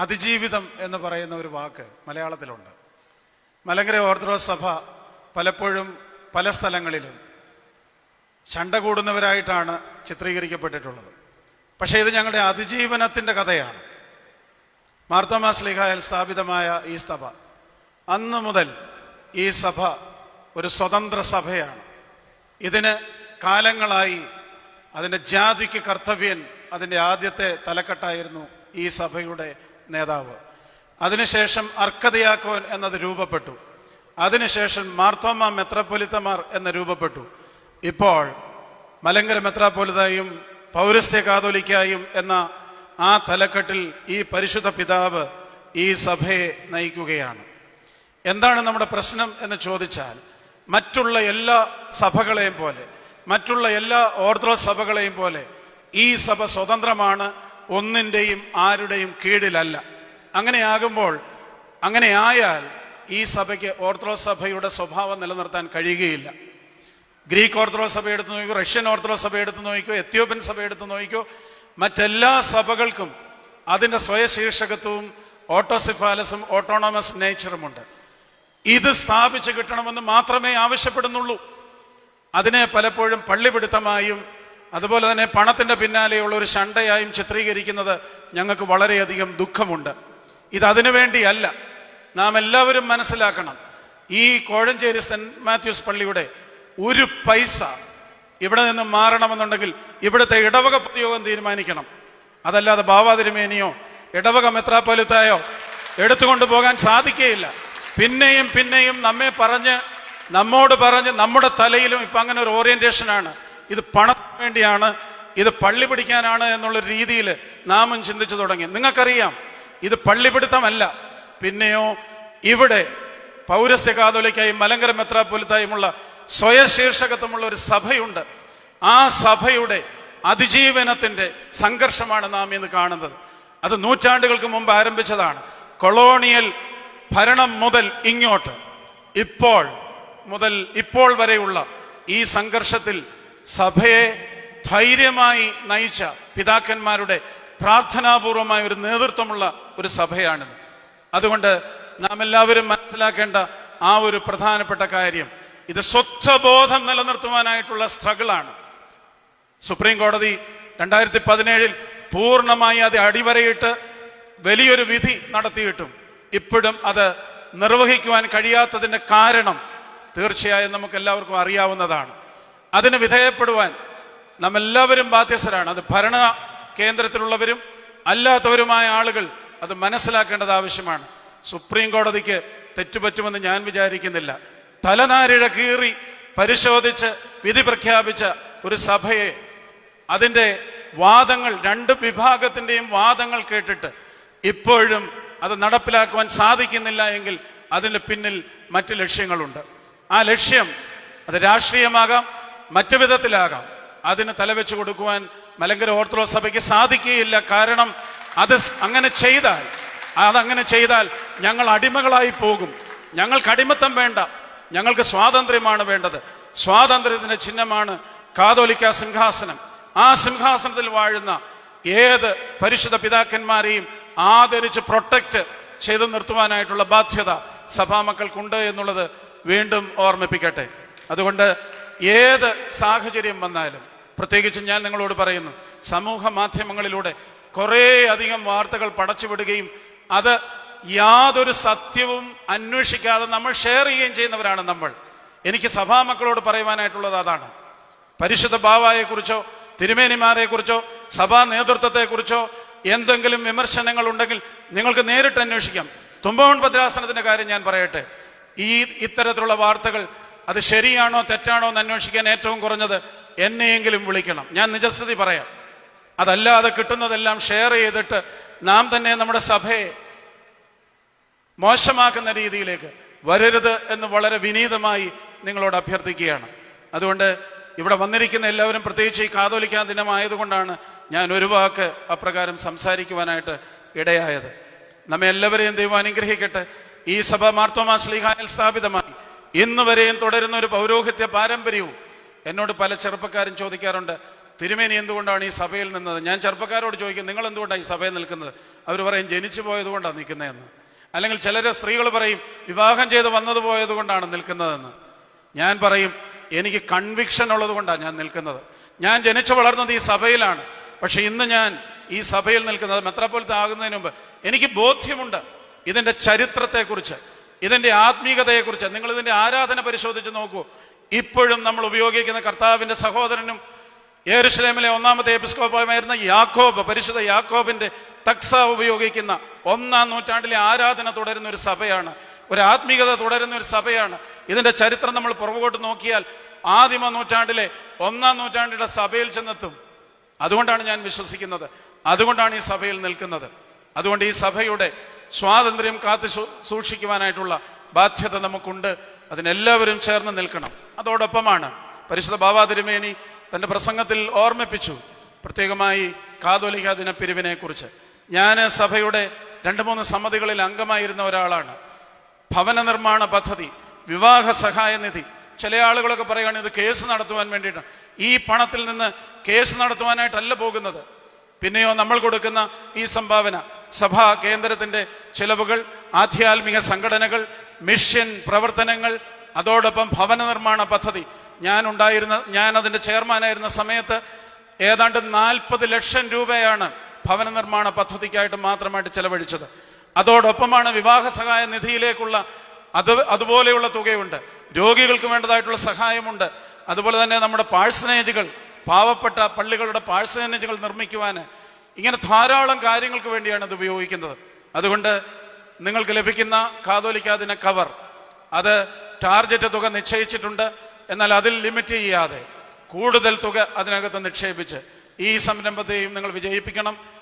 അതിജീവിതം എന്ന് പറയുന്ന ഒരു വാക്ക് മലയാളത്തിലുണ്ട്. മലങ്കര ഓർത്തഡോക്സ് സഭ പലപ്പോഴും പല സ്ഥലങ്ങളിലും ചണ്ട കൂടുന്നവരായിട്ടാണ് ചിത്രീകരിക്കപ്പെട്ടിട്ടുള്ളത്. പക്ഷേ ഇത് ഞങ്ങളുടെ അതിജീവനത്തിന്റെ കഥയാണ്. മാർത്തോമാ ലിഹായിൽ സ്ഥാപിതമായ ഈ സഭ അന്ന് മുതൽ ഈ സഭ ഒരു സ്വതന്ത്ര സഭയാണ്. ഇതിന് കാലങ്ങളായി അതിന്റെ ജാതിക്ക് കർത്തവ്യൻ അതിന്റെ ആദ്യത്തെ തലക്കെട്ടായിരുന്നു ഈ സഭയുടെ നേതാവ്. അതിനുശേഷം അർക്കതയാക്കോൻ എന്നത് രൂപപ്പെട്ടു. അതിനുശേഷം മാർത്തോമ മെത്രാപ്പൊലിത്തമാർ എന്ന് രൂപപ്പെട്ടു. ഇപ്പോൾ മലങ്കര മെത്രാപ്പൊലിതായും പൗരസ്ത്യ കാതോലിക്കായും എന്ന ആ തലക്കെട്ടിൽ ഈ പരിശുദ്ധ പിതാവ് ഈ സഭയെ നയിക്കുകയാണ്. എന്താണ് നമ്മുടെ പ്രശ്നം എന്ന് ചോദിച്ചാൽ മറ്റുള്ള എല്ലാ സഭകളെയും പോലെ മറ്റുള്ള എല്ലാ ഓർത്തഡോക്സ് സഭകളെയും പോലെ ഈ സഭ സ്വതന്ത്രമാണ് ഒന്നിന്റെയും ആരുടെയും കീഴിലല്ല. അങ്ങനെയാകുമ്പോൾ അങ്ങനെയായാൽ ഈ സഭയ്ക്ക് ഓർത്തഡോക്സ് സഭയുടെ സ്വഭാവം നിലനിർത്താൻ കഴിയുകയില്ല. ഗ്രീക്ക് ഓർത്തഡോക്സ് സഭ എടുത്ത് നോക്കിക്കോ റഷ്യൻ ഓർത്തഡോക്സ് സഭ എടുത്ത് നോക്കിക്കോ എത്യോപ്യൻ സഭ എടുത്ത് നോക്കിക്കോ മറ്റെല്ലാ സഭകൾക്കും അതിന്റെ സ്വയശീർഷകത്വവും ഓട്ടോസിഫാലസും ഓട്ടോണമസ് നേച്ചറുമുണ്ട് ഇത് സ്ഥാപിച്ചു കിട്ടണമെന്ന് മാത്രമേ ആവശ്യപ്പെടുന്നുള്ളൂ. അതിനെ പലപ്പോഴും പള്ളിപിടുത്തമായും അതുപോലെ തന്നെ പണത്തിന്റെ പിന്നാലെയുള്ള ഒരു ശണ്ടയായും ചിത്രീകരിക്കുന്നത് ഞങ്ങൾക്ക് വളരെയധികം ദുഃഖമുണ്ട്. ഇതതിനു വേണ്ടിയല്ല. നാം എല്ലാവരും മനസ്സിലാക്കണം. ഈ കോഴഞ്ചേരി സെന്റ് മാത്യൂസ് പള്ളിയുടെ ഒരു പൈസ ഇവിടെ നിന്ന് മാറണമെന്നുണ്ടെങ്കിൽ ഇവിടുത്തെ ഇടവക പ്രതിയോഗം തീരുമാനിക്കണം. അതല്ലാതെ ബാവാതിരുമേനിയോ ഇടവക മെത്രാപ്പൊലിത്തായോ എടുത്തുകൊണ്ട് പോകാൻ സാധിക്കുകയില്ല പിന്നെയും പിന്നെയും നമ്മെ പറഞ്ഞ് നമ്മോട് പറഞ്ഞ് നമ്മുടെ തലയിലും ഇപ്പം അങ്ങനെ ഒരു ഓറിയന്റേഷനാണ് ഇത് പണത്തിന് വേണ്ടിയാണ് ഇത് പള്ളി പിടിക്കാനാണ് എന്നുള്ള രീതിയിൽ നാമും ചിന്തിച്ചു തുടങ്ങി. നിങ്ങൾക്കറിയാം ഇത് പള്ളിപിടുത്തമല്ല പിന്നെയോ ഇവിടെ പൗരസ്ത്യ കാതോലിക്കായും മലങ്കര മെത്രാപ്പൊലിത്തായുമുള്ള സ്വയശീർഷകത്വമുള്ള ഒരു സഭയുണ്ട്. ആ സഭയുടെ അതിജീവനത്തിന്റെ സംഘർഷമാണ് നാം ഇന്ന് കാണുന്നത്. അത് നൂറ്റാണ്ടുകൾക്ക് മുമ്പ് ആരംഭിച്ചതാണ്. കൊളോണിയൽ ഭരണം മുതൽ ഇങ്ങോട്ട്. ഇപ്പോൾ മുതൽ ഇപ്പോൾ വരെയുള്ള ഈ സംഘർഷത്തിൽ സഭയെ ധൈര്യമായി നയിച്ച പിതാക്കന്മാരുടെ പ്രാർത്ഥനാപൂർവമായ ഒരു നേതൃത്വമുള്ള ഒരു സഭയാണിത് അതുകൊണ്ട് നാം എല്ലാവരും മനസ്സിലാക്കേണ്ട ആ ഒരു പ്രധാനപ്പെട്ട കാര്യം ഇത് സ്വത്വബോധം നിലനിർത്തുവാനായിട്ടുള്ള സ്ട്രഗിളാണ്. സുപ്രീം കോടതി രണ്ടായിരത്തി പതിനേഴിൽ പൂർണമായി അത് അടിവരയിട്ട് വലിയൊരു വിധി നടത്തിയിട്ടും ഇപ്പോഴും അത് നിർവഹിക്കുവാൻ കഴിയാത്തതിന്റെ കാരണം തീർച്ചയായും നമുക്ക് എല്ലാവർക്കും അറിയാവുന്നതാണ്. അതിന് വിധേയപ്പെടുവാൻ നാം എല്ലാവരും ബാധ്യസ്ഥരാണ്. അത് ഭരണ കേന്ദ്രത്തിലുള്ളവരും അല്ലാത്തവരുമായ ആളുകൾ അത് മനസ്സിലാക്കേണ്ടത് ആവശ്യമാണ്. സുപ്രീം കോടതിക്ക് തെറ്റുപറ്റുമെന്ന് ഞാൻ വിചാരിക്കുന്നില്ല. തലനാരിഴ കീറി പരിശോധിച്ച് വിധി പ്രഖ്യാപിച്ച ഒരു സഭയെ അതിന്റെ വാദങ്ങൾ രണ്ട് വിഭാഗത്തിന്റെയും വാദങ്ങൾ കേട്ടിട്ട് ഇപ്പോഴും അത് നടപ്പിലാക്കുവാൻ സാധിക്കുന്നില്ല എങ്കിൽ പിന്നിൽ മറ്റ് ലക്ഷ്യങ്ങളുണ്ട്. ആ ലക്ഷ്യം അത് രാഷ്ട്രീയമാകാം മറ്റു വിധത്തിലാകാം. അതിന് തലവെച്ച് കൊടുക്കുവാൻ മലങ്കര ഓർത്തഡോക്സ് സഭയ്ക്ക് സാധിക്കുകയില്ല. കാരണം അത് അങ്ങനെ ചെയ്താൽ അതങ്ങനെ ചെയ്താൽ ഞങ്ങൾ അടിമകളായി പോകും. ഞങ്ങൾക്ക് അടിമത്തം വേണ്ട. ഞങ്ങൾക്ക് സ്വാതന്ത്ര്യമാണ് വേണ്ടത്. സ്വാതന്ത്ര്യത്തിന്റെ ചിഹ്നമാണ് കാതോലിക്ക സിംഹാസനം. ആ സിംഹാസനത്തിൽ വാഴുന്ന ഏത് പരിശുദ്ധ പിതാക്കന്മാരെയും ആദരിച്ച് പ്രൊട്ടക്റ്റ് ചെയ്തു നിർത്തുവാനായിട്ടുള്ള ബാധ്യത സഭാമക്കൾക്കുണ്ട് എന്നുള്ളത് വീണ്ടും ഓർമ്മിപ്പിക്കട്ടെ. അതുകൊണ്ട് ഏത് സാഹചര്യം വന്നാലും പ്രത്യേകിച്ച് ഞാൻ നിങ്ങളോട് പറയുന്നു സമൂഹ മാധ്യമങ്ങളിലൂടെ കുറേ അധികം വാർത്തകൾ പടച്ചുവിടുകയും അത് യാതൊരു സത്യവും അന്വേഷിക്കാതെ നമ്മൾ ഷെയർ ചെയ്യുകയും ചെയ്യുന്നവരാണ് നമ്മൾ. എനിക്ക് സഭാ സഭാമക്കളോട് പറയുവാനായിട്ടുള്ളത് അതാണ്. പരിശുദ്ധ തിരുമേനിമാരെ കുറിച്ചോ സഭാ നേതൃത്വത്തെ കുറിച്ചോ എന്തെങ്കിലും വിമർശനങ്ങൾ ഉണ്ടെങ്കിൽ നിങ്ങൾക്ക് നേരിട്ട് അന്വേഷിക്കാം. തുമ്പവൺ ഭദ്രാസനത്തിന്റെ കാര്യം ഞാൻ പറയട്ടെ. ഈ ഇത്തരത്തിലുള്ള വാർത്തകൾ അത് ശരിയാണോ തെറ്റാണോ എന്ന് അന്വേഷിക്കാൻ ഏറ്റവും കുറഞ്ഞത് എന്നെയെങ്കിലും വിളിക്കണം. ഞാൻ നിജസ്ഥിതി പറയാം. അതല്ലാതെ കിട്ടുന്നതെല്ലാം ഷെയർ ചെയ്തിട്ട് നാം തന്നെ നമ്മുടെ സഭയെ മോശമാക്കുന്ന രീതിയിലേക്ക് വരരുത് എന്ന് വളരെ വിനീതമായി നിങ്ങളോട് അഭ്യർത്ഥിക്കുകയാണ്. അതുകൊണ്ട് ഇവിടെ വന്നിരിക്കുന്ന എല്ലാവരും പ്രത്യേകിച്ച് ഈ കാതോലിക്കാ ദിനമായതുകൊണ്ടാണ് ഞാൻ ഒരു വാക്ക് അപ്രകാരം സംസാരിക്കുവാനായിട്ട് ഇടയായത്. നമ്മെ എല്ലാവരെയും ദൈവം അനുഗ്രഹിക്കട്ടെ. ഈ സഭ മാർത്തോമാ ശ്ലീഹായിൽ സ്ഥാപിതമായി. ഇന്ന് വരെയും തുടരുന്ന ഒരു പൗരോഹിത്യ പാരമ്പര്യവും എന്നോട് പല ചെറുപ്പക്കാരും ചോദിക്കാറുണ്ട് തിരുമേനി എന്തുകൊണ്ടാണ് ഈ സഭയിൽ നിന്നത്? ഞാൻ ചെറുപ്പക്കാരോട് ചോദിക്കും നിങ്ങൾ എന്തുകൊണ്ടാണ് ഈ സഭയിൽ നിൽക്കുന്നത്? അവർ പറയും ജനിച്ചു പോയത് കൊണ്ടാണ് നിൽക്കുന്നതെന്ന്. അല്ലെങ്കിൽ ചിലരെ സ്ത്രീകൾ പറയും വിവാഹം ചെയ്ത് വന്നത് പോയത് കൊണ്ടാണ് നിൽക്കുന്നതെന്ന്. ഞാൻ പറയും എനിക്ക് കൺവിക്ഷൻ ഉള്ളത് കൊണ്ടാണ് ഞാൻ നിൽക്കുന്നത്. ഞാൻ ജനിച്ചു വളർന്നത് ഈ സഭയിലാണ്. പക്ഷെ ഇന്ന് ഞാൻ ഈ സഭയിൽ നിൽക്കുന്നത് മെത്രാപ്പോലത്തെ ആകുന്നതിന് മുമ്പ് എനിക്ക് ബോധ്യമുണ്ട് ഇതിന്റെ ചരിത്രത്തെക്കുറിച്ച്. ഇതിന്റെ ആത്മീകതയെക്കുറിച്ച് നിങ്ങൾ ഇതിന്റെ ആരാധന പരിശോധിച്ച് നോക്കൂ. ഇപ്പോഴും നമ്മൾ ഉപയോഗിക്കുന്ന കർത്താവിന്റെ സഹോദരനും ഏരുശ്ലേമിലെ ഒന്നാമത്തെ എപ്പിസ്കോപ്പമായിരുന്ന യാക്കോബ് പരിശുദ്ധ യാക്കോബിന്റെ തക്സ ഉപയോഗിക്കുന്ന ഒന്നാം നൂറ്റാണ്ടിലെ ആരാധന തുടരുന്ന ഒരു സഭയാണ്. ഒരു ആത്മീകത തുടരുന്ന ഒരു സഭയാണ്. ഇതിന്റെ ചരിത്രം നമ്മൾ പുറകോട്ട് നോക്കിയാൽ ആദിമ നൂറ്റാണ്ടിലെ ഒന്നാം നൂറ്റാണ്ടിലെ സഭയിൽ ചെന്നെത്തും. അതുകൊണ്ടാണ് ഞാൻ വിശ്വസിക്കുന്നത്. അതുകൊണ്ടാണ് ഈ സഭയിൽ നിൽക്കുന്നത്. അതുകൊണ്ട് ഈ സഭയുടെ സ്വാതന്ത്ര്യം കാത്തു സൂക്ഷിക്കുവാനായിട്ടുള്ള ബാധ്യത നമുക്കുണ്ട്. അതിനെല്ലാവരും ചേർന്ന് നിൽക്കണം. അതോടൊപ്പമാണ് പരിശുദ്ധ ബാബാ തിരുമേനി തന്റെ പ്രസംഗത്തിൽ ഓർമ്മിപ്പിച്ചു. പ്രത്യേകമായി കാതോലിക ദിനപ്പിരിവിനെ കുറിച്ച് ഞാൻ സഭയുടെ രണ്ട് മൂന്ന് സമിതികളിൽ അംഗമായിരുന്ന ഒരാളാണ്. ഭവന നിർമ്മാണ പദ്ധതി വിവാഹ സഹായ നിധി. ചില ആളുകളൊക്കെ പറയുകയാണ് ഇത് കേസ് നടത്തുവാൻ വേണ്ടിയിട്ടാണ് ഈ പണത്തിൽ നിന്ന് കേസ് നടത്തുവാനായിട്ടല്ല പോകുന്നത്. പിന്നെയോ നമ്മൾ കൊടുക്കുന്ന ഈ സംഭാവന. സഭാ കേന്ദ്രത്തിന്റെ ചിലവുകൾ ആധ്യാത്മിക സംഘടനകൾ മിഷൻ പ്രവർത്തനങ്ങൾ അതോടൊപ്പം ഭവന നിർമ്മാണ പദ്ധതി. ഞാൻ ഉണ്ടായിരുന്ന ഞാൻ അതിന്റെ ചെയർമാനായിരുന്ന സമയത്ത് ഏതാണ്ട് നാൽപ്പത് ലക്ഷം രൂപയാണ് ഭവന നിർമ്മാണ പദ്ധതിക്കായിട്ട് മാത്രമായിട്ട് ചെലവഴിച്ചത്. അതോടൊപ്പമാണ് വിവാഹ സഹായ നിധിയിലേക്കുള്ള അത് അതുപോലെയുള്ള തുകയുണ്ട്. രോഗികൾക്ക് വേണ്ടതായിട്ടുള്ള സഹായമുണ്ട്. അതുപോലെ തന്നെ നമ്മുടെ പാഴ്സനേജുകൾ പാവപ്പെട്ട പള്ളികളുടെ പാഴ്സനേജുകൾ നിർമ്മിക്കുവാൻ ഇങ്ങനെ ധാരാളം കാര്യങ്ങൾക്ക് വേണ്ടിയാണ് അത് ഉപയോഗിക്കുന്നത്. അതുകൊണ്ട് നിങ്ങൾക്ക് ലഭിക്കുന്ന കാതോലിക്കാതിന കവർ അത് ടാർജറ്റ് തുക നിശ്ചയിച്ചിട്ടുണ്ട് എന്നാൽ അതിൽ ലിമിറ്റ് ചെയ്യാതെ കൂടുതൽ തുക അതിനകത്ത് നിക്ഷേപിച്ച് ഈ സംരംഭത്തെയും നിങ്ങൾ വിജയിപ്പിക്കണം.